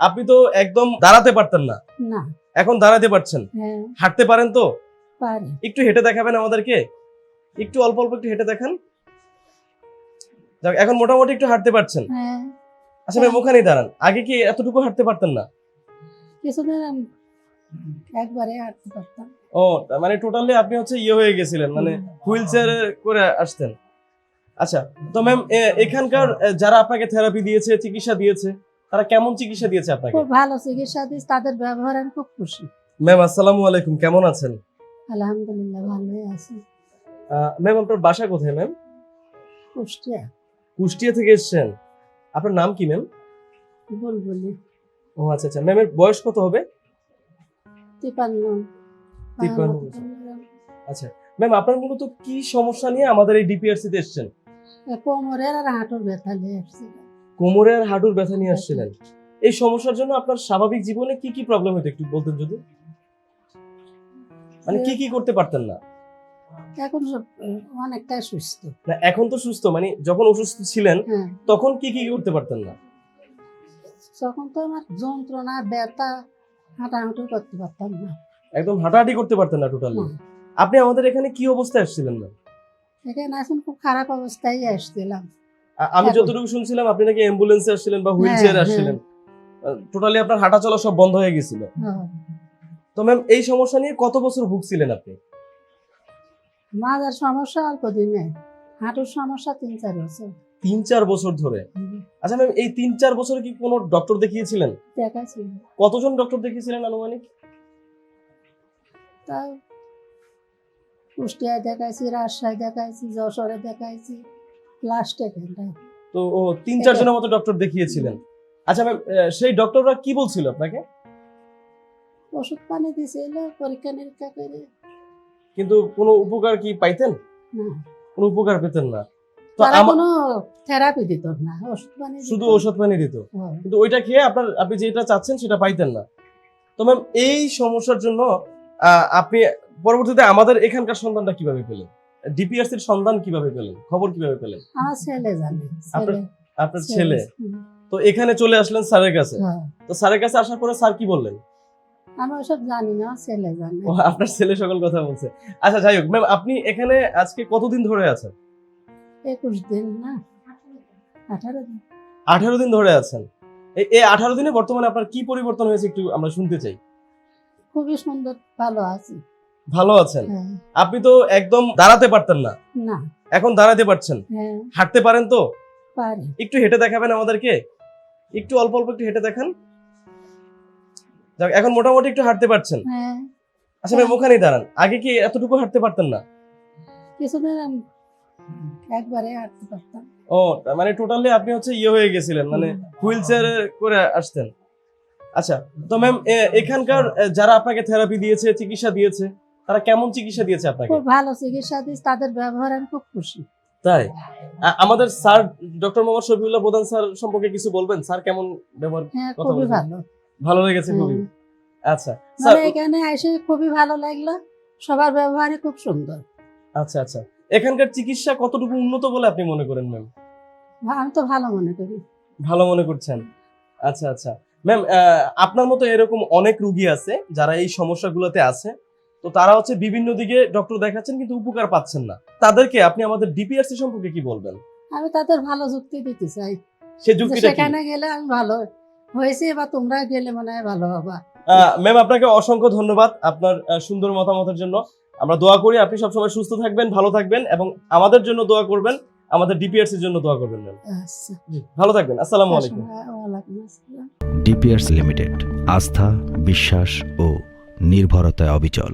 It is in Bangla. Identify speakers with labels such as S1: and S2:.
S1: আপনি তো একদম দাঁড়াতে পারতেন না।
S2: না।
S1: এখন দাঁড়াতে পারছেন।
S2: হ্যাঁ।
S1: হাঁটতে পারেন তো? একটু হেঁটে দেখাবেন আমাদেরকে? একটু অল্প অল্প একটু হেঁটে দেখান। এখন মোটামুটি একটু হাঁটতে পারছেন।
S2: হ্যাঁ।
S1: আচ্ছা ম্যাম ওখানেই দাঁড়ান। আগে কি এতটুকু হাঁটতে পারতেন না?
S2: কিছুদিন একবারে হাঁটতে পারতাম।
S1: ও মানে টোটালি আপনি হচ্ছে ইয়ে হয়ে গেছিলেন মানে হুইল চেয়ারে করে আসতেন। আচ্ছা তো ম্যাম এখানকার যারা আপনাকে থেরাপি দিয়েছে চিকিৎসা দিয়েছে তারা কেমন চিকিৎসা দিয়েছে আপনাকে?
S2: খুব ভালো চিকিৎসা দিস তাদের ব্যবহার আমি খুব খুশি।
S1: ম্যাম আসসালামু আলাইকুম কেমন আছেন?
S2: আলহামদুলিল্লাহ ভালোই আছি।
S1: ম্যাম আপনার বাসা কোথায় ম্যাম?
S2: কুষ্টিয়া।
S1: কুষ্টিয়া থেকে এসেছেন। আপনার নাম কি ম্যাম?
S2: বুলবুলি।
S1: ও আচ্ছা আচ্ছা। ম্যামের বয়স কত হবে?
S2: তিপান্ন।
S1: আচ্ছা। ম্যাম আপনার মূলত কি সমস্যা নিয়ে আমাদের এই ডিপিআরসি তে এসেছেন?
S2: কোমরের আর হাঁটুর ব্যথা নিয়ে এসেছিল
S1: কোমরে আর হাঁটুর ব্যথা নিয়ে আসছিলেন। এই সমস্যার জন্য আপনার স্বাভাবিক জীবনে কি কি প্রবলেম হতো একটু বলতেন যদি? মানে কি কি করতে পারতেন না?
S2: এখন সব অনেকটাই সুস্থ।
S1: না এখন তো সুস্থ মানে যখন অসুস্থ ছিলেন
S2: হ্যাঁ।
S1: তখন কি কি করতে পারতেন না?
S2: তখন তো আমার যন্ত্রণা ব্যথা হাঁটাহাঁটি করতে পারতাম না।
S1: একদম হাঁটাহাঁটি করতে পারতেন না টোটালি আপনি আমাদের এখানে কি অবস্থায় আসছিলেন না?
S2: এখানে এখন খুব খারাপ অবস্থায় আসছিলাম।
S1: আমি যতটুকু শুনছিলাম আপনি নাকি অ্যাম্বুলেন্সে আসছিলেন বা হুইল চেয়ারে
S2: হ্যাঁ,
S1: আসছিলেন। টোটালি আপনার হাঁটা চলা সব বন্ধ হয়ে গেছিল।
S2: হ্যাঁ।
S1: তো ম্যাম এই সমস্যা নিয়ে কত বছর ভুগছিলেন আপনি?
S2: মাজার সমস্যা অল্প দিনে হাঁটুর সমস্যা তিন চার বছর।
S1: তিন চার বছর ধরে? আচ্ছা ম্যাম এই তিন চার বছরে কি কোনো ডক্টর দেখিয়েছিলেন? কতজন ডক্টর দেখিয়েছিলেন আনুমানিক?
S2: তা কুষ্টিয়ায় দেখাইছি রাজশাহী দেখাইছি যশোরে দেখাইছি। লাস্ট
S1: তো ও তিন চার জনের মতো ডক্টর দেখিয়েছিলেন। আচ্ছা ম্যাম সেই ডক্টররা কি বলছিল আপনাকে?
S2: ওষুধ পানি দিছিল পরীক্ষা নিরীক্ষা করে।
S1: কিন্তু কোনো উপকার কি পাইতেন?
S2: না।
S1: কোনো উপকার পেতেন না। তো
S2: কোনো থেরাপি দিত না ওষুধ পানি
S1: শুধু ওষুধ পানি দিত।
S2: হ্যাঁ।
S1: কিন্তু ওইটা খেয়ে আপনার আপনি যেটা চাচ্ছেন সেটা পাইতেন না। তো ম্যাম এই সমস্যার জন্য আপনি পরবর্তীতে আমাদের এখানকার সন্ধানটা কীভাবে পেলেন? ডিপিআরসির সন্ধান কীভাবে পেলেন? খবর কীভাবে পেলেন?
S2: আমার ছেলে জানে
S1: আপনার
S2: ছেলে।
S1: তো এখানে চলে আসলেন স্যারের কাছে।
S2: হ্যাঁ।
S1: তো স্যারের কাছে আসার পরে স্যার কি বললেন?
S2: আমি ওসব জানি না ছেলে জানে।
S1: আপনার ছেলে সকল কথা বলছে। আচ্ছা যাই হোক ম্যাম আপনি এখানে আজকে কতদিন ধরে আছেন?
S2: একুশ দিন না আঠারো দিন।
S1: আঠারো দিন ধরে আছেন। এই- এই আঠারো দিনে বর্তমানে আপনার কি পরিবর্তন হয়েছে একটু আমরা শুনতে চাই।
S2: খুবই সুন্দর ভালো আছি।
S1: ভালো আছেন?
S2: হ্যাঁ।
S1: আপনি তো একদম দাঁড়াতে পারতেন না।
S2: না।
S1: এখন দাঁড়াতে পারছেন।
S2: হ্যাঁ।
S1: হাঁটতে পারেন তো? একটু হেঁটে দেখাবেন আমাদেরকে? একটু অল্প অল্প একটু হেঁটে দেখান। যাক, এখন মোটামুটি একটু হাঁটতে পারছেন।
S2: হ্যাঁ।
S1: আচ্ছা ম্যাম ওখানেই দাঁড়ান। আগে কি এতটুকু হাঁটতে পারতেন না?
S2: কিছুদিন একবারে হাঁটতে পারতাম।
S1: ও মানে টোটালি আপনি হচ্ছে ইয়ে হয়ে গেছিলেন মানে হুইল চেয়ারে করে আসতেন। আচ্ছা তো ম্যাম এখানকার যারা আপনাকে থেরাপি দিয়েছে চিকিৎসা দিয়েছে তারা কেমন চিকিৎসা দিয়েছে আপনাকে?
S2: খুব ভালো চিকিৎসা দিস তাদের ব্যবহার আমি খুব খুশি।
S1: তাই? আমাদের স্যার ডক্টর মোহাম্মদ শফিউল্লাহ প্রধান স্যার সম্পর্কে কিছু বলবেন? স্যার কেমন ব্যবহার
S2: হ্যাঁ
S1: কথা
S2: খুবই ভালো।
S1: ভালো লেগেছে খুবই। আচ্ছা স্যার
S2: মানে এখানে এসে খুবই ভালো লাগল। সবার ব্যবহারই খুব সুন্দর।
S1: আচ্ছা আচ্ছা। এখানকার চিকিৎসা কতটুকু উন্নত বলে আপনি মনে করেন ম্যাম?
S2: আমি তো ভালো মনে করি।
S1: ভালো মনে করছেন। আচ্ছা আচ্ছা। ম্যাম আপনার মতো এরকম অনেক রুগী আছে যারা এই সমস্যাগুলোতে আছে। তো তারা হচ্ছে বিভিন্ন দিকে ডক্টর দেখাচ্ছেন কিন্তু উপকার পাচ্ছেন না। তাদেরকে আপনি আমাদের ডিপিআরসি সম্পর্কে কি বলবেন?
S2: আমি তাদের ভালো যুক্তি দিতে চাই।
S1: সে
S2: যে
S1: যুক্তিটা
S2: সেখানে গেলে আমি ভালো। হয়েছে বা তোমরা গেলে মনে হয় ভালো হবা।
S1: ম্যাম আপনাকে অসংখ্য ধন্যবাদ আপনার সুন্দর মতামতের জন্য। আমরা দোয়া করি আপনি সবসময় সুস্থ থাকবেন ভালো থাকবেন এবং আমাদের জন্য দোয়া করবেন আমাদের ডিপিআরসির জন্য দোয়া করবেন ম্যাম
S2: আচ্ছা।
S1: ভালো থাকবেন আসসালামু আলাইকুম।
S3: ডিপিয়ার্স লিমিটেড আস্থা বিশ্বাস ও নির্ভরতায় অবিচল।